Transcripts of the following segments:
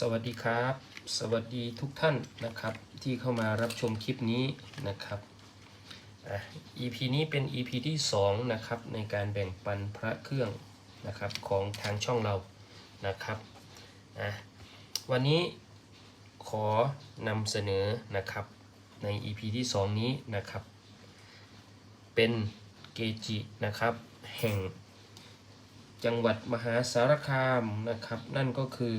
สวัสดีครับ สวัสดีทุกท่านนะครับ ที่เข้ามารับชมคลิปนี้นะครับอะ EP นี้เป็น EP ที่2นะครับในการแบ่งปันพระเครื่องนะครับของทางช่องเรานะครับอะวันนี้ขอนำเสนอนะครับใน EP ที่ 2 นี้นะครับ เป็นเกจินะครับแห่งจังหวัดมหาสารคามนะครับ นั่นก็คือ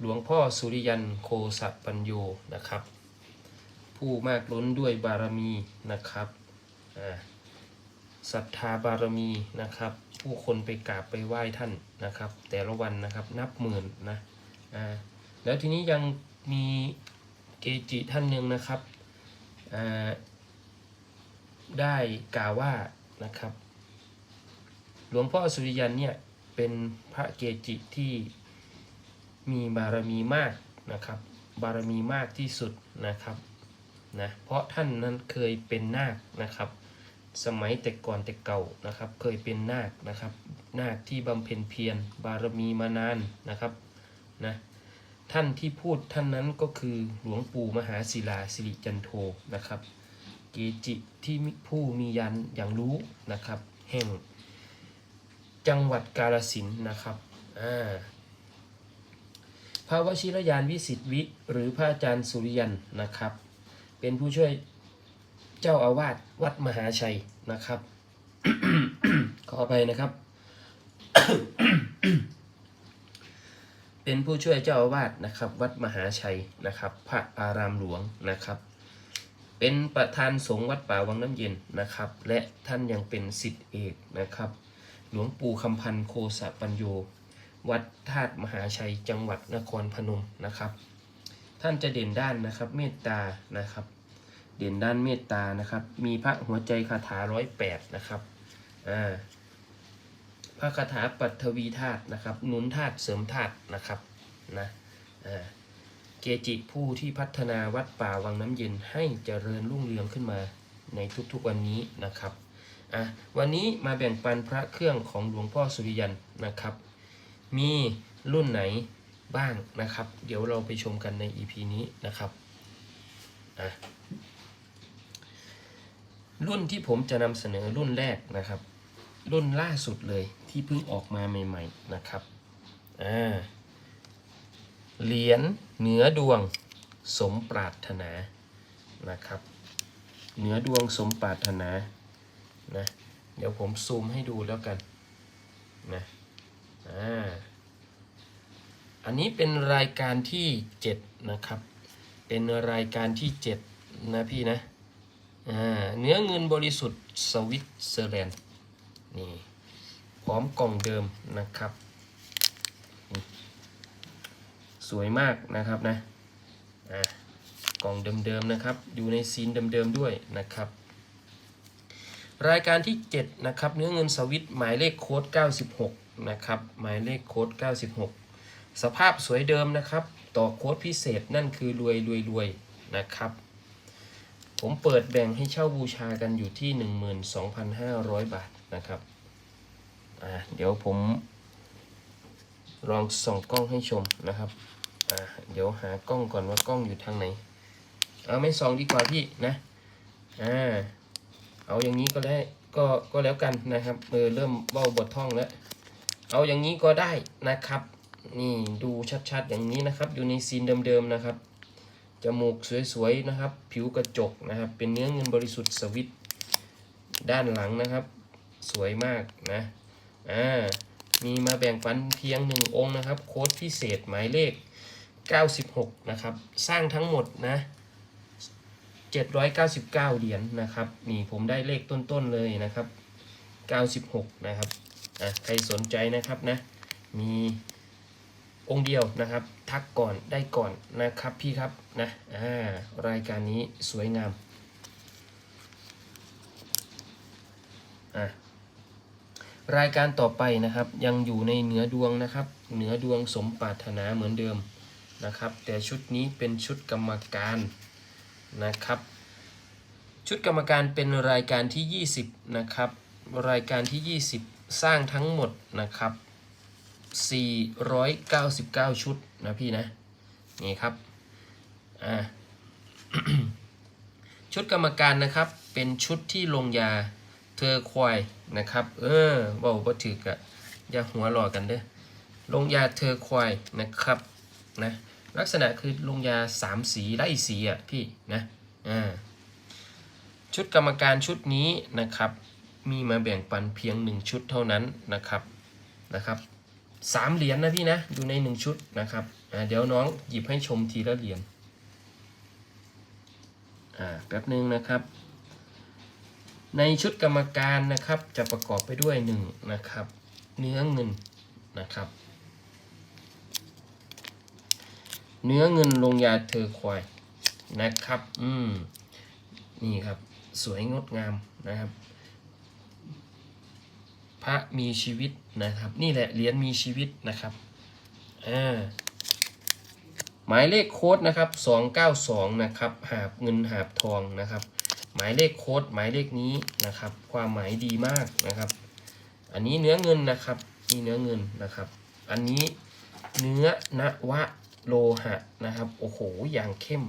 หลวงพ่อสุริยันโคสะปัญโยนะครับ ผู้มากล้นด้วยบารมีนะครับศรัทธาบารมีนะครับ ผู้คนไปกราบไปไหว้ท่านนะครับ แต่ละวันนะครับนับหมื่นนะแล้วทีนี้ยังมีเกจิท่านหนึ่งนะครับได้กล่าวว่านะครับ หลวงพ่อสุริยันเนี่ยเป็นพระเกจิที่ มีบารมีมากนะครับ บารมีมากที่สุดนะครับนะเพราะท่านนั้นเคยเป็นนาคนะครับ สมัยแต่ก่อนแต่เก่านะครับ เคยเป็นนาคนะครับ นาคที่บำเพ็ญเพียรบารมีมานานนะครับนะท่านที่พูดท่านนั้นก็คือหลวงปู่มหาศิลาสิริจันโทนะครับเกจิที่ผู้มียันอย่างรู้นะครับ แห่งจังหวัดกาฬสินนะครับอ่า พระวชิรยานวิสิตวิหรือพระอาจารย์สุริยันนะครับ เป็นผู้ช่วยเจ้าอาวาสวัดมหาชัยนะครับ ขออภัยนะครับ เป็นผู้ช่วยเจ้าอาวาสนะครับ วัดมหาชัยนะครับ พระอารามหลวงนะครับ เป็นประธานสงฆ์วัดป่าวังน้ำเย็นนะครับ และท่านยังเป็นสิทธิเอกนะครับ หลวงปู่คำพันธ์โคสะปัญโย วัดธาตุมหาชัยจังหวัดนครพนมนะครับ ท่านจะเด่นด้านนะครับเมตตานะครับ เด่นด้านเมตตานะครับ มีพระหัวใจคาถาร้อยแปดนะครับอ่าพระคาถาปัทวีธาตุนะครับหนุนธาตุเสริมธาตุนะครับนะอ่าเกจิผู้ที่พัฒนาวัดป่าวังน้ำเย็นให้เจริญรุ่งเรืองขึ้นมาในทุกๆวันนี้นะครับอะวันนี้มาแบ่งปันพระเครื่องของหลวงพ่อสุริยันนะครับ มีรุ่นไหนบ้างนะครับ เดี๋ยวเราไปชมกันใน EP นี้นะครับอะรุ่นที่ผมจะนำเสนอรุ่นแรกนะครับ รุ่นล่าสุดเลยที่เพิ่งออกมาใหม่ ๆนะครับอ่าเหรียญเหนือดวงสมปรารถนานะครับ เหนือดวงสมปรารถนานะเดี๋ยวผมซูมให้ดูแล้วกันนะ อันนี้เป็นรายการที่ 7 นะครับ เป็นรายการที่ 7 นะพี่นะเนื้อเงินบริสุทธิ์สวิตเซอร์แลนด์นี่พร้อมกล่องเดิมนะครับ สวยมากนะครับนะอ่ากล่องเดิมๆนะครับ อยู่ในซีนเดิมๆด้วยนะครับ รายการที่ 7 นะครับ เนื้อเงินสวิตหมายเลขโค้ด96 นะครับ หมายเลขโค้ด96 สภาพสวยเดิมนะครับ ต่อโค้ดพิเศษนั่นคือรวยรวยรวยนะครับ ผมเปิดแบ่งให้เช่าบูชากันอยู่ที่ 12,500 บาทนะครับอ่าเดี๋ยวผมลองส่องกล้องให้ชมนะครับอ่าเดี๋ยวหากล้องก่อนว่ากล้องอยู่ทางไหน เอาไม่ส่องดีกว่าพี่นะอ่าเอาอย่างนี้ก็ได้ก็ก็แล้วกันนะครับเออเริ่มเบ้าบทท่องแล้ว เอาอย่างนี้ก็ได้นะครับ นี่ดูชัดๆ อย่างนี้นะครับ อยู่ในซีนเดิมๆนะครับ จมูกสวยๆนะครับ ผิวกระจกนะครับ เป็นเนื้อเงินบริสุทธิ์สวิตด้านหลังนะครับ สวยมากนะอ่ามีมาแบ่งปันเพียงหนึ่งองค์นะครับ โค้ดพิเศษหมายเลข 96 นะครับ สร้างทั้งหมดนะ 799 เหรียญนะครับ นี่ผมได้เลขต้นๆเลยนะครับ 96 นะครับอะใครสนใจนะครับนะ มี องค์เดียวนะครับ ทักก่อนได้ก่อนนะครับพี่ครับนะอ่ารายการนี้สวยงามอะรายการต่อไปนะครับยังอยู่ในเหนือดวงนะครับ เหนือดวงสมปรารถนาเหมือนเดิมนะครับ แต่ชุดนี้เป็นชุดกรรมการนะครับ ชุดกรรมการเป็นรายการที่ 20นะครับรายการที่ 20 สร้างทั้งหมดนะครับ 499 ชุดนะพี่นะ นี่ครับ อ่า ชุดกรรมการนะครับ เป็นชุดที่ลงยาเธอควายนะครับ เออเว่าบ่ถือกะอย่าหัวหลอกันเด้อ ลงยาเธอควายนะครับ นะ ลักษณะคือลงยาสามสีไล่สีอะพี่นะ อ่า ชุดกรรมการชุดนี้นะครับมีมาแบ่งปันเพียงหนึ่งชุดเท่านั้นนะครับนะครับ สามเหรียญนะพี่นะอยู่ในหนึ่งชุดนะครับเดี๋ยวน้องหยิบให้ชมทีละเหรียญแป๊บหนึ่งนะครับ ในชุดกรรมการนะครับจะประกอบไปด้วยหนึ่งนะครับ เนื้อเงินนะครับ เนื้อเงินลงยาเธอควายนะครับ อืมนี่ครับ สวยงดงามนะครับ ระมีชีวิตนะครับ นี่แหละเหรียญมีชีวิตนะครับอ่าหมายเลขโค้ดนะครับ 292 นะครับ หาบเงินหาบทองนะครับ หมายเลขโค้ดหมายเลขนี้นะครับ ความหมายดีมากนะครับ อันนี้เนื้อเงินนะครับนี่เนื้อเงินนะครับ อันนี้เนื้อนวะโลหะนะครับ โอ้โห อย่างเข้ม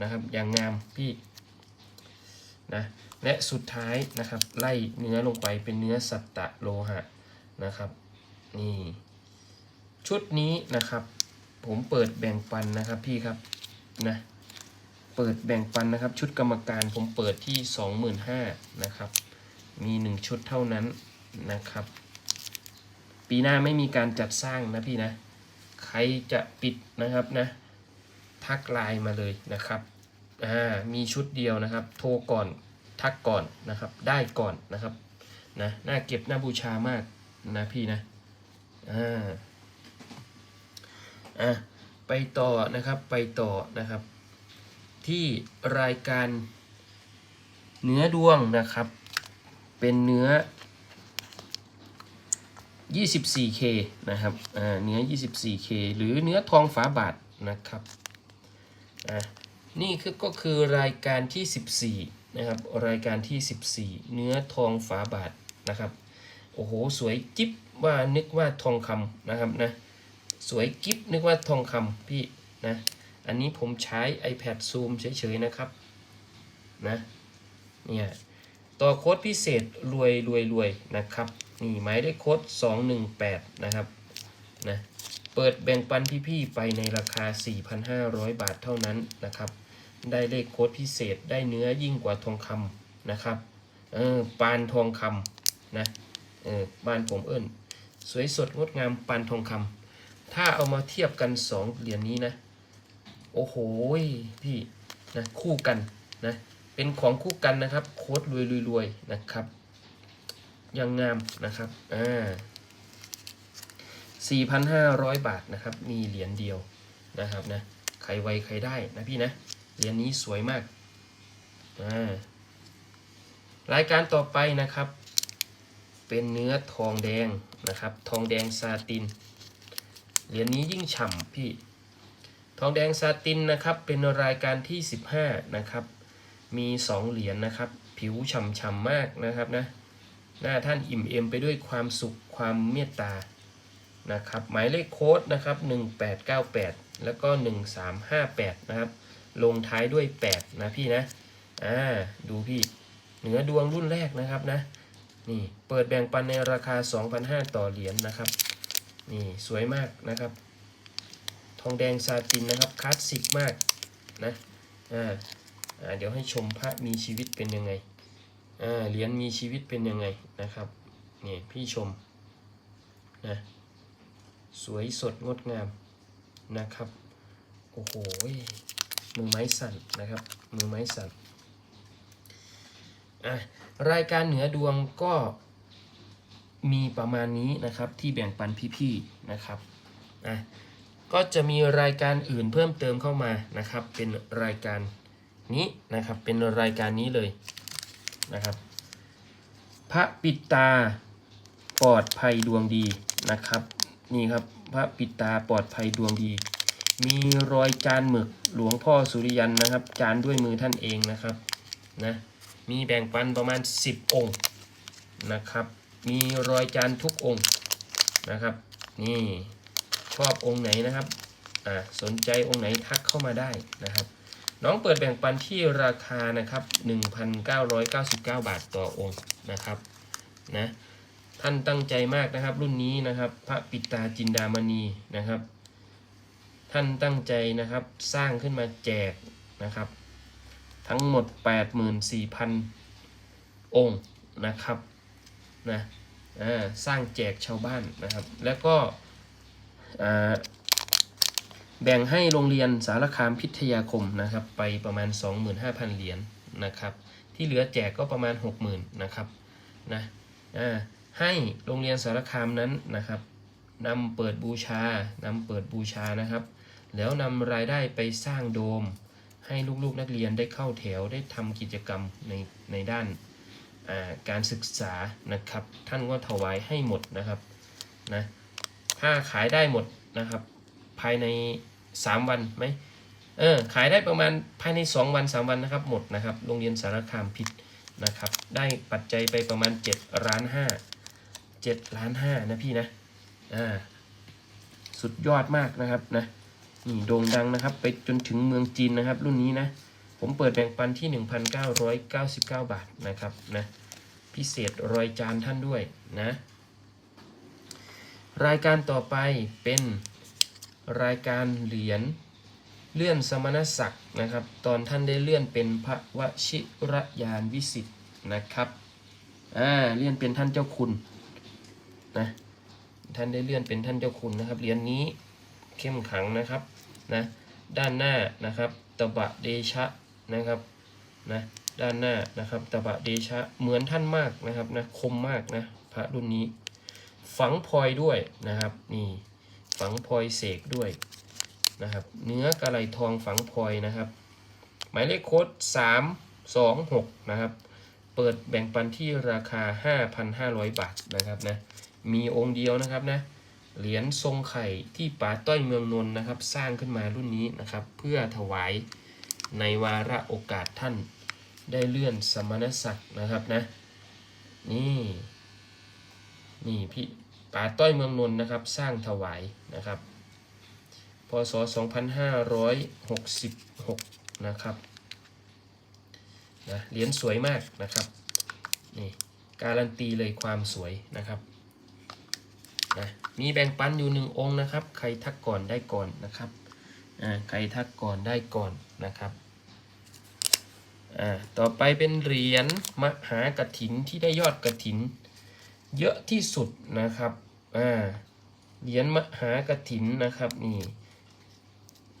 นะครับ อย่างงามพี่นะ และสุดท้ายนะครับ ไล่เนื้อลงไปเป็นเนื้อสัตตะโลหะนะครับ นี่ชุดนี้นะครับ ผมเปิดแบ่งปันนะครับพี่ครับนะเปิดแบ่งปันนะครับ ชุดกรรมการผมเปิดที่ 25,000นะครับ มี 1 ชุดเท่านั้นนะครับ ปีหน้าไม่มีการจัดสร้างนะพี่นะ ใครจะปิดนะครับนะทักไลน์มาเลยนะครับอ่ามีชุดเดียวนะครับ โทรก่อน ทักก่อนนะครับ ได้ก่อนนะครับนะน่าเก็บน่าบูชามากนะพี่นะอ่าอะไปต่อนะครับไปต่อนะครับ ที่รายการเนื้อดวงนะครับ เป็นเนื้อ 24K นะครับอ่าเนื้อ 24K หรือเนื้อทองฝาบาทนะครับอะนี่คือก็คือรายการที่ 14 นะครับรายการที่ 14 เนื้อทองฝาบาทนะครับโอ้โหสวยจิ๊บว่านึกว่าทองคำนะครับนะสวยกิ๊บนึกว่าทองคำพี่นะอันนี้ผมใช้ iPad Zoom เฉยๆนะครับนะเนี่ยต่อโค้ดพิเศษรวยรวยรวยนะครับนี่หมายเลขโค้ด 218 นะครับนะเปิดแบ่งปันพี่ๆไปในราคา 4,500 บาทเท่านั้นนะครับ ได้เลขโค้ดพิเศษได้เนื้อยิ่งกว่าทองคำนะครับเออปานทองคำนะเออบ้านผมเอิ้นสวยสดงดงามปานทองคำถ้าเอามาเทียบกันสองเหรียญนี้นะ โอ้โหพี่นะคู่กันนะเป็นของคู่กันนะครับ โค้ดรวยรวยรวยนะครับยังงามนะครับอ่า4,500 บาทนะครับ มีเหรียญเดียวนะครับนะ ใครไวใครได้นะพี่นะ เหรียญนี้สวยมาการายการต่อไปนะครับ เป็นเนื้อทองแดงนะครับ ทองแดงซาติน เหรียญนี้ยิ่งฉ่ำพี่ ทองแดงซาตินนะครับ เป็นรายการที่ 15 นะครับ มี 2 เหรียญนะครับ ผิวฉ่ำๆมากนะครับนะ หน้าท่านอิ่มเอมไปด้วยความสุขความเมตตา นะครับ หมายเลขโค้ดนะครับ 1898 แล้วก็ 1358 นะครับ ลงท้ายด้วย 8 นะพี่นะ อ่า ดูพี่ เหนือดวงรุ่นแรกนะครับนะ นี่ เปิดแบ่งปันในราคา 2,500 ต่อเหรียญนะครับ นี่ สวยมากนะครับ ทองแดงซาตินนะครับ คลาสสิกมากนะ อ่า อ่า เดี๋ยวให้ชมพระมีชีวิตเป็นยังไง อ่า เหรียญมีชีวิตเป็นยังไงนะครับ นี่พี่ชม นะ สวยสดงดงามนะครับ โอ้โห มือไม้สั่นนะครับ มือไม้สั่นอะรายการเหนือดวงก็มีประมาณนี้นะครับที่แบ่งปันพี่ๆนะครับอะก็จะมีรายการอื่นเพิ่มเติมเข้ามานะครับ เป็นรายการนี้นะครับเป็นรายการนี้เลยนะครับ พระปิดตาปลอดภัยดวงดีนะครับ นี่ครับพระปิดตาปลอดภัยดวงดี มีรอยจานหมึกหลวงพ่อสุริยันนะครับ จานด้วยมือท่านเองนะครับนะมีแบ่งปันประมาณ 10 องค์นะครับ มีรอยจานทุกองค์นะครับ นี่ชอบองค์ไหนนะครับอ่าสนใจองค์ไหนทักเข้ามาได้นะครับ น้องเปิดแบ่งปันที่ราคานะครับ 1,999 บาทต่อองค์นะครับนะท่านตั้งใจมากนะครับรุ่นนี้นะครับ พระปิตาจินดามณีนะครับ ท่านตั้งใจนะครับสร้างขึ้นมาแจกนะครับ ทั้งหมด 84,000 องค์นะครับนะอ่าสร้างแจกชาวบ้านนะครับ แล้วก็อ่าแบ่งให้โรงเรียนสารคามพิทยาคมนะครับ ไปประมาณ 25,000 เหรียญนะครับ ที่เหลือแจกก็ประมาณ 60,000นะครับนะอ่าให้โรงเรียนสารคามนั้นนะครับนำเปิดบูชานำเปิดบูชานะครับ แล้วนำรายได้ไปสร้างโดม ให้ลูกๆนักเรียนได้เข้าแถวได้ทำกิจกรรมในในด้านการศึกษานะครับ ท่านก็ถวายให้หมดนะครับนะถ้าขายได้หมดนะครับ ภายใน 3 วันไหมเออขายได้ประมาณภายใน 2 วัน 3 วันนะครับหมดนะครับโรงเรียนสารคามพิษนะครับ ได้ปัจจัยไปประมาณ7ล้าน5 7ล้าน5นะพี่นะอ่าสุดยอดมากนะครับนะ นี่โด่งดังนะครับ ไปจนถึงเมืองจีนนะครับ รุ่นนี้นะ ผมเปิดแบ่งปันที่ 1,999 บาทนะครับนะพิเศษรอยจานท่านด้วยนะ รายการต่อไปเป็นรายการเหรียญเลื่อนสมณศักดิ์นะครับ ตอนท่านได้เลื่อนเป็นพระวชิรยานวิสิทธ์นะครับอ่าเลื่อนเป็นท่านเจ้าคุณนะท่านได้เลื่อนเป็นท่านเจ้าคุณนะครับเหรียญนี้เข้มขังนะครับ นะด้านหน้านะครับตบะเดชะนะครับนะด้านหน้านะครับตบะเดชะเหมือนท่านมากนะครับนะคมมากนะพระรุ่นนี้ ฝังพลอยด้วยนะครับนี่ฝังพลอยเสกด้วยนะครับเนื้อกระไหลทองฝังพลอยนะครับ หมายเลขโค้ด3 2 6นะครับเปิดแบ่งปันที่ราคา 5,500 บาทนะครับนะมีองค์เดียวนะครับนะ เหรียญทรงไข่ที่ป่าต้อยเมืองนนท์นะครับ สร้างขึ้นมารุ่นนี้นะครับ เพื่อถวายในวาระโอกาสท่านได้เลื่อนสมณศักดิ์นะครับนะนี่นี่พี่ป่าต้อยเมืองนนท์นะครับ สร้างถวายนะครับพศ 2566 นะครับนะเหรียญสวยมากนะครับนี่การันตีเลยความสวยนะครับ นะมีแบ่งปันอยู่หนึ่งองค์นะครับ ใครทักก่อนได้ก่อนนะครับอ่าใครทักก่อนได้ก่อนนะครับอ่าต่อไปเป็นเหรียญมหากระถินที่ได้ยอดกระถิน เยอะที่สุดนะครับอ่าเหรียญมหากระถินนะครับนี่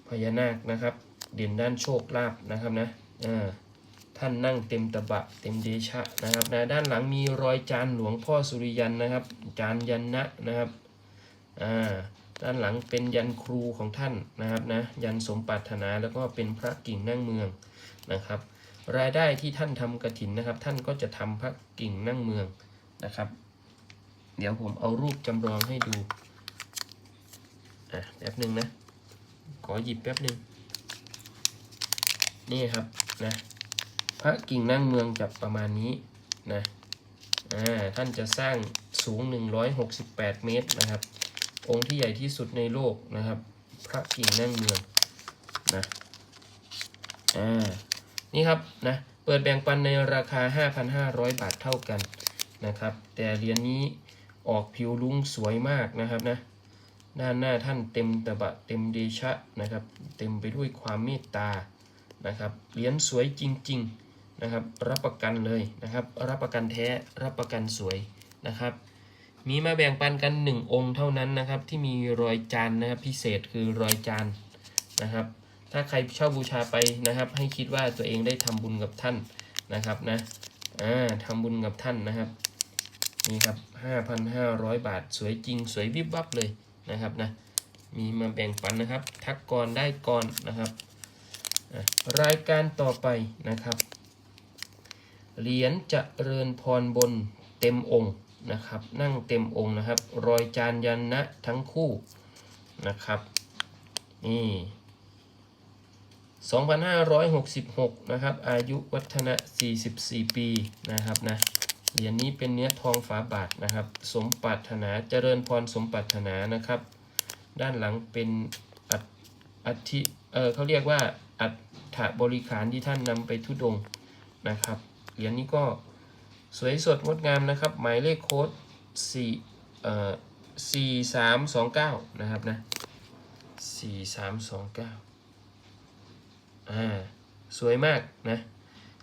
พญานาคนะครับ เด่นด้านโชคลาภนะครับนะอ่า ท่านนั่งเต็มตะบะเต็มเดชะนะครับนะด้านหลังมีรอยจานหลวงพ่อสุริยันนะครับ จานยันนะนะครับอ่าด้านหลังเป็นยันครูของท่านนะครับนะยันสมปรารถนาแล้วก็เป็นพระกิ่งนั่งเมืองนะครับ รายได้ที่ท่านทำกระถินนะครับ ท่านก็จะทำพระกิ่งนั่งเมืองนะครับ เดี๋ยวผมเอารูปจำลองให้ดูอะแป๊บหนึ่งนะขอหยิบแป๊บหนึ่งนี่ครับนะ ระกิ่งนั่งเมืองจะประมาณนี้นะท่านจะสร้างสูง 168 เมตรนะครับ องค์ที่ใหญ่ที่สุดในโลกนะครับ พระกิ่งนั่งเมืองนะอ่านี่ครับนะเปิดแบ่งปันในราคา 5,500 บาทเท่ากันนะครับ แต่เหรียญนี้ออกผิวลุ้งสวยมากนะครับนะด้านหน้าท่านเต็มตะบะเต็มเดชะนะครับ เต็มไปด้วยความเมตตานะครับเหรียญสวยจริง ๆ นะครับ รับประกันเลยนะครับ รับประกันแท้รับประกันสวยนะครับ มีมาแบ่งปันกัน 1 องค์เท่านั้นนะครับ ที่มีรอยจานนะครับ พิเศษคือรอยจานนะครับ ถ้าใครช่าบูชาไปนะครับ ให้คิดว่าตัวเองได้ทำบุญกับท่านนะครับนะอ่าทำบุญกับท่านนะครับนี่ครับ 5,500 บาทสวยจริง สวยวิบวับเลยนะครับนะ มีมาแบ่งปันนะครับ ทักก่อนได้ก่อนนะครับ รายการต่อไปนะครับ เหรียญจะเริญพรบนเต็มองค์นะครับ นั่งเต็มองค์นะครับ รอยจานยันนะทั้งคู่นะครับ นี่2566 นะครับ อายุวัฒนะ 44 ปีนะครับนะ เหรียญนี้เป็นเนื้อทองฝาบาทนะครับ สมปรารถนาเจริญพรสมปรารถนานะครับ ด้านหลังเป็นอัฐิเออเขาเรียกว่าอัฐบริขารที่ท่านนำไปทุดงนะครับ เหรียญนี้ก็สวยสดงดงามนะครับ หมายเลขโค้ดสี่เอ่อสี่สามสองเก้านะครับนะสี่สามสองเก้าอ่าสวยมากนะ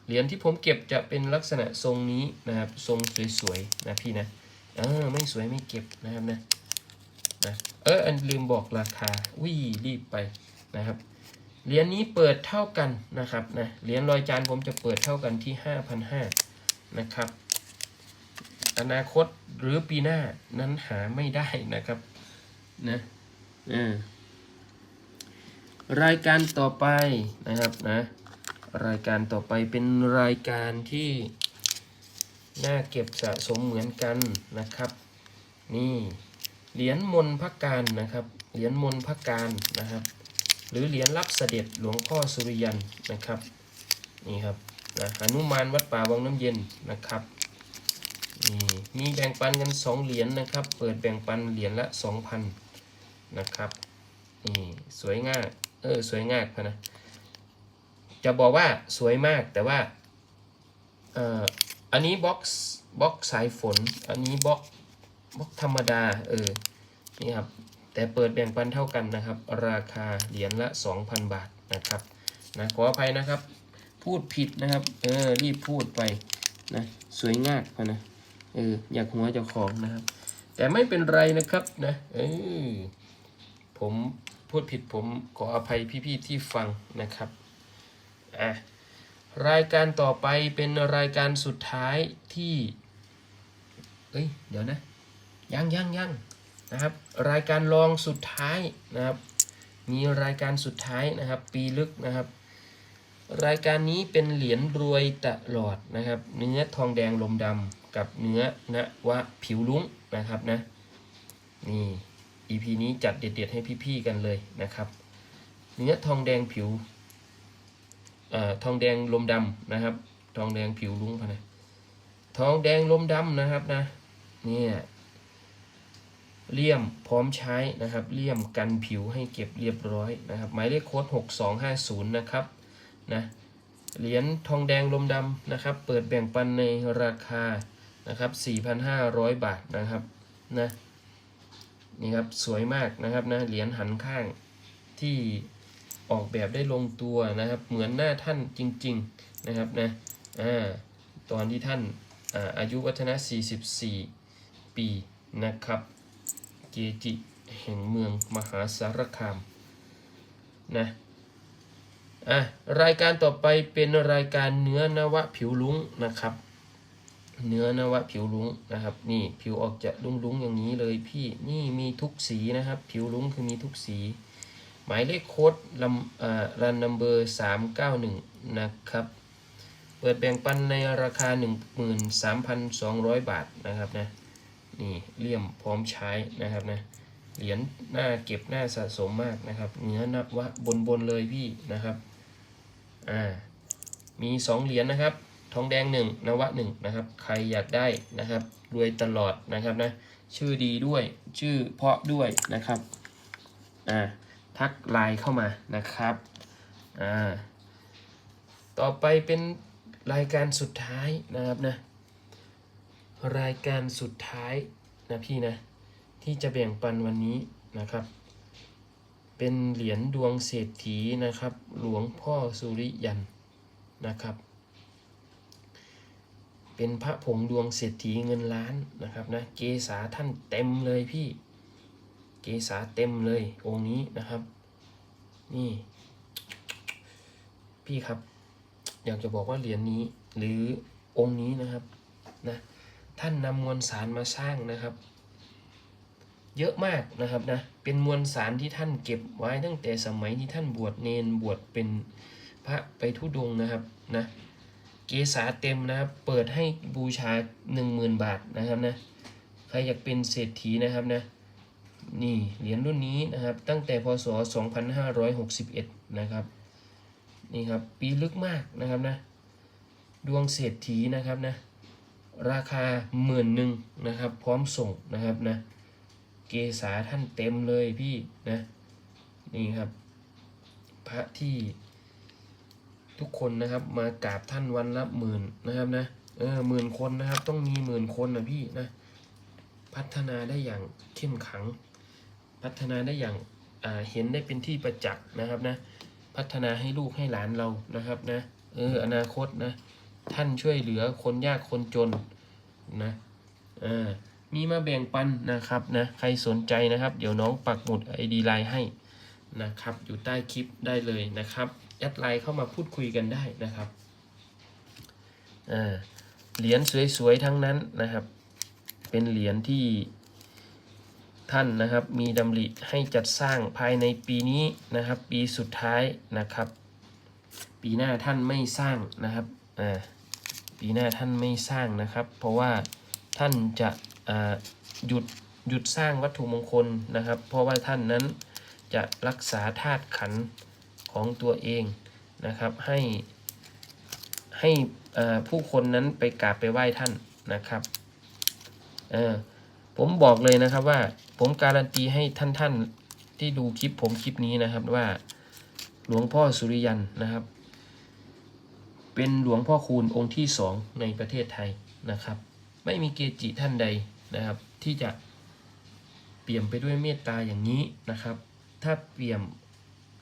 เหรียญที่ผมเก็บจะเป็นลักษณะทรงนี้นะครับ ทรงสวยๆนะพี่นะเออไม่สวยไม่เก็บนะครับนะนะเอออันลืมบอกราคาอุ้ยรีบไปนะครับ เหรียญนี้เปิดเท่ากันนะครับนะเหรียญรอยจานผมจะเปิดเท่ากันที่5,500นะครับ อนาคตหรือปีหน้านั้นหาไม่ได้นะครับนะเออรายการต่อไปนะครับนะรายการต่อไปเป็นรายการที่น่าเก็บสะสมเหมือนกันนะครับ นี่เหรียญมนพักการนะครับเหรียญมนพักการนะครับ หรือเหรียญรับเสด็จหลวงพ่อสุริยันนะครับนี่ครับนะหนุมานวัดป่าวังน้ำเย็นนะครับนี่มีแบ่งปันกัน 2 เหรียญนะครับ เปิดแบ่งปันเหรียญละ 2,000นะครับนี่สวยงามเออสวยงามพะนะจะบอกว่าสวยมากแต่ว่าเอ่ออันนี้บ็อกซ์บ็อกสายฝน อันนี้บ็อกบ็อกธรรมดาเออนี่ครับ แต่เปิดแบ่งปันเท่ากันนะครับ ราคาเหรียญละ 2,000 บาทนะครับนะขออภัยนะครับ พูดผิดนะครับ เออรีบพูดไปนะสวยงามนะเอออยากหัวเจ้าของนะครับ แต่ไม่เป็นไรนะครับนะเออผมพูดผิดผมขออภัยพี่ๆที่ฟังนะครับอะรายการต่อไปเป็นรายการสุดท้ายที่เอ้ยเดี๋ยวนะยังยังยัง นะครับ รายการรองสุดท้ายนะครับ มีรายการสุดท้ายนะครับ ปีลึกนะครับ รายการนี้เป็นเหรียญรวยตลอดนะครับ เนื้อทองแดงลมดำกับเนื้อนะวะผิวลุ้งนะครับนะนี่ EP นี้จัดเด็ดๆให้พี่ๆกันเลยนะครับ เนื้อทองแดงผิวเอ่อทองแดงลมดำนะครับ ทองแดงผิวลุ้งพะนะทองแดงลมดำนะครับนะเนี่ย เลี่ยมพร้อมใช้นะครับเลี่ยมกันผิวให้เก็บเรียบร้อยนะครับ หมายเลขโค้ด 6250 นะครับนะเหรียญทองแดงลมดำนะครับ เปิดแบ่งปันในราคานะครับ 4,500 บาทนะครับนะนี่ครับสวยมากนะครับนะเหรียญหันข้างที่ออกแบบได้ลงตัวนะครับ เหมือนหน้าท่านจริง ๆนะครับนะอ่าตอนที่ท่านอาอายุวัฒนะ 44 ปีนะครับ เกจิ แห่งเมืองมหาสารคามนะอะรายการต่อไปเป็นรายการเนื้อนวะผิวลุ้งนะครับ เนื้อนวะผิวลุ้งนะครับ นี่ผิวออกจะลุ้งๆอย่างนี้เลยพี่นี่มีทุกสีนะครับ ผิวลุ้งคือมีทุกสี หมายเลขโค้ดลำอ่ารันนัมเบอร์สามเก้าหนึ่งนะครับเปิดแบ่งปันในราคา 13,200 บาทนะครับนะ นี่เลี่ยมพร้อมใช้นะครับนะเหรียญหน้าเก็บหน้าสะสมมากนะครับ เนื้อนับว่าบนบนเลยพี่นะครับอ่ามีสองเหรียญนะครับ ทองแดงหนึ่งนวะหนึ่งนะครับ ใครอยากได้นะครับรวยตลอดนะครับนะชื่อดีด้วยชื่อเพาะด้วยนะครับอ่าทักไลน์เข้ามานะครับอ่าต่อไปเป็นรายการสุดท้ายนะครับนะ รายการสุดท้ายนะพี่นะ ที่จะแบ่งปันวันนี้นะครับ เป็นเหรียญดวงเศรษฐีนะครับ หลวงพ่อสุริยันนะครับ เป็นพระผงดวงเศรษฐีเงินล้านนะครับนะเกษาท่านเต็มเลยพี่ เกษาเต็มเลยองค์นี้นะครับ นี่ พี่ครับ อยากจะบอกว่าเหรียญนี้หรือองค์นี้นะครับนะ ท่านนำมวลสารมาสร้างนะครับ เยอะมากนะครับนะเป็นมวลสารที่ท่านเก็บไว้ตั้งแต่สมัยที่ท่านบวชเนนบวชเป็นพระไปทุดงนะครับนะเกษาเต็มนะครับเปิดให้บูชา 10,000 บาทนะครับนะใครอยากเป็นเศรษฐีนะครับนะนี่เหรียญรุ่นนี้นะครับตั้งแต่พศ 2561 นะครับนี่ครับปีลึกมากนะครับนะดวงเศรษฐีนะครับนะ ราคาหมื่นหนึ่งนะครับ พร้อมส่งนะครับนะ เกษาท่านเต็มเลยพี่นะนี่ครับ พระที่ทุกคนนะครับมากราบท่านวันละหมื่นนะครับนะเออหมื่นคนนะครับ ต้องมีหมื่นคนนะพี่นะพัฒนาได้อย่างเข้มขัง พัฒนาได้อย่างอ่าเห็นได้เป็นที่ประจักษ์นะครับนะ พัฒนาให้ลูกให้หลานเรานะครับนะเอออนาคตนะ ท่านช่วยเหลือคนยากคนจนนะอ่ามีมาแบ่งปันนะครับนะใครสนใจนะครับ เดี๋ยวน้องปักหมุด ID ไลน์ให้นะครับ อยู่ใต้คลิปได้เลยนะครับแอดไลน์เข้ามาพูดคุยกันได้นะครับอ่าเหรียญสวยๆทั้งนั้นนะครับ เป็นเหรียญที่ท่านนะครับมีดำริให้จัดสร้างภายในปีนี้นะครับ ปีสุดท้ายนะครับ ปีหน้าท่านไม่สร้างนะครับ อ่าปีหน้าท่านไม่สร้างนะครับ เพราะว่าท่านจะอ่าหยุดหยุดสร้างวัตถุมงคลนะครับ เพราะว่าท่านนั้นจะรักษาธาตุขันของตัวเองนะครับ ให้ให้ผู้คนนั้นไปกราบไปไหว้ท่านนะครับผมบอกเลยนะครับว่าผมการันตีให้ท่านท่านที่ดูคลิปผมคลิปนี้นะครับว่าหลวงพ่อสุริยันนะครับ เป็นหลวงพ่อคูณองค์ที่สองในประเทศไทยนะครับ ไม่มีเกจิท่านใดนะครับ ที่จะเปี่ยมไปด้วยเมตตาอย่างนี้นะครับ ถ้าเปี่ยม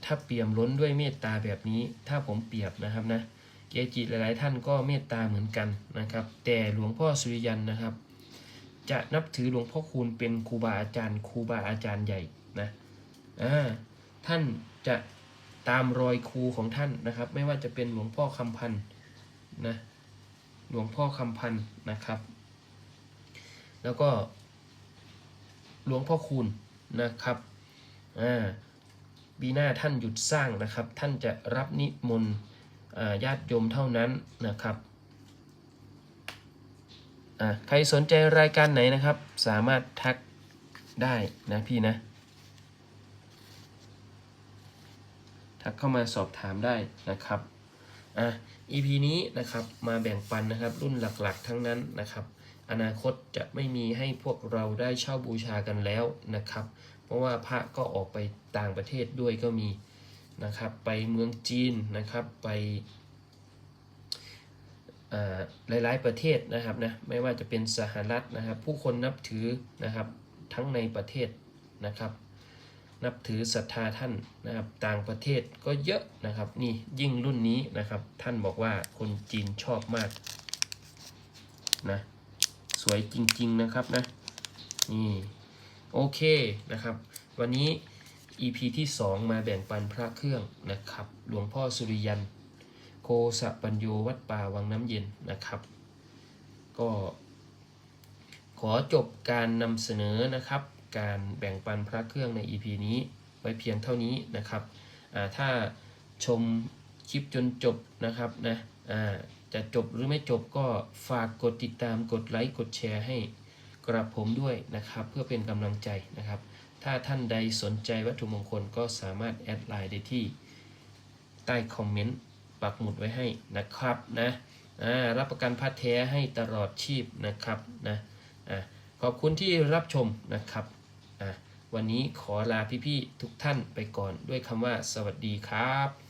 ถ้าเปี่ยมล้นด้วยเมตตาแบบนี้ ถ้าผมเปรียบนะครับนะเกจิหลายๆท่านก็เมตตาเหมือนกันนะครับ แต่หลวงพ่อสุริยันนะครับ จะนับถือหลวงพ่อคูณเป็นครูบาอาจารย์ครูบาอาจารย์ใหญ่นะอ่าท่านจะ ตามรอยครูของท่านนะครับ ไม่ว่าจะเป็นหลวงพ่อคำพันธ์นะหลวงพ่อคำพันธ์นะครับ แล้วก็หลวงพ่อคูณนะครับอ่าปีหน้าท่านหยุดสร้างนะครับ ท่านจะรับนิมนต์ญาติโยมเท่านั้นนะครับอะใครสนใจรายการไหนนะครับ สามารถทักได้นะพี่นะ ทักเข้ามาสอบถามได้นะครับอะ EP นี้นะครับมาแบ่งปันนะครับรุ่นหลักๆ ทั้งนั้นนะครับ อนาคตจะไม่มีให้พวกเราได้เช่าบูชากันแล้วนะครับ เพราะว่าพระก็ออกไปต่างประเทศด้วยก็มีนะครับไปเมืองจีนนะครับไปหลายๆประเทศนะครับนะไม่ว่าจะเป็นสหรัฐนะครับ ผู้คนนับถือนะครับทั้งในประเทศนะครับ นับถือศรัทธาท่านนะครับต่างประเทศก็เยอะนะครับ นี่ยิ่งรุ่นนี้นะครับ ท่านบอกว่าคนจีนชอบมากนะสวยจริง ๆ นะครับนะนี่โอเคนะครับ วันนี้ EP ที่ 2 มาแบ่งปันพระเครื่องนะครับ หลวงพ่อสุริยัน โคสะปัญโยวัดป่าวังน้ำเย็นนะครับ ก็ขอจบการนำเสนอนะครับ การแบ่งปันพระเครื่องใน EP นี้ไว้เพียงเท่านี้นะครับถ้าชมคลิปจนจบนะครับนะจะจบหรือไม่จบก็ฝากกดติดตามกดไลค์กดแชร์ให้กระผมด้วยนะครับ เพื่อเป็นกำลังใจนะครับ ถ้าท่านใดสนใจวัตถุมงคลก็สามารถแอดไลน์ได้ที่ใต้คอมเมนต์ปักหมุดไว้ให้นะครับนะรับประกันพัดแท้ให้ตลอดชีพนะครับนะอ่าขอบคุณที่รับชมนะครับ วันนี้ขอลาพี่ๆทุกท่านไปก่อนด้วยคำว่าสวัสดีครับ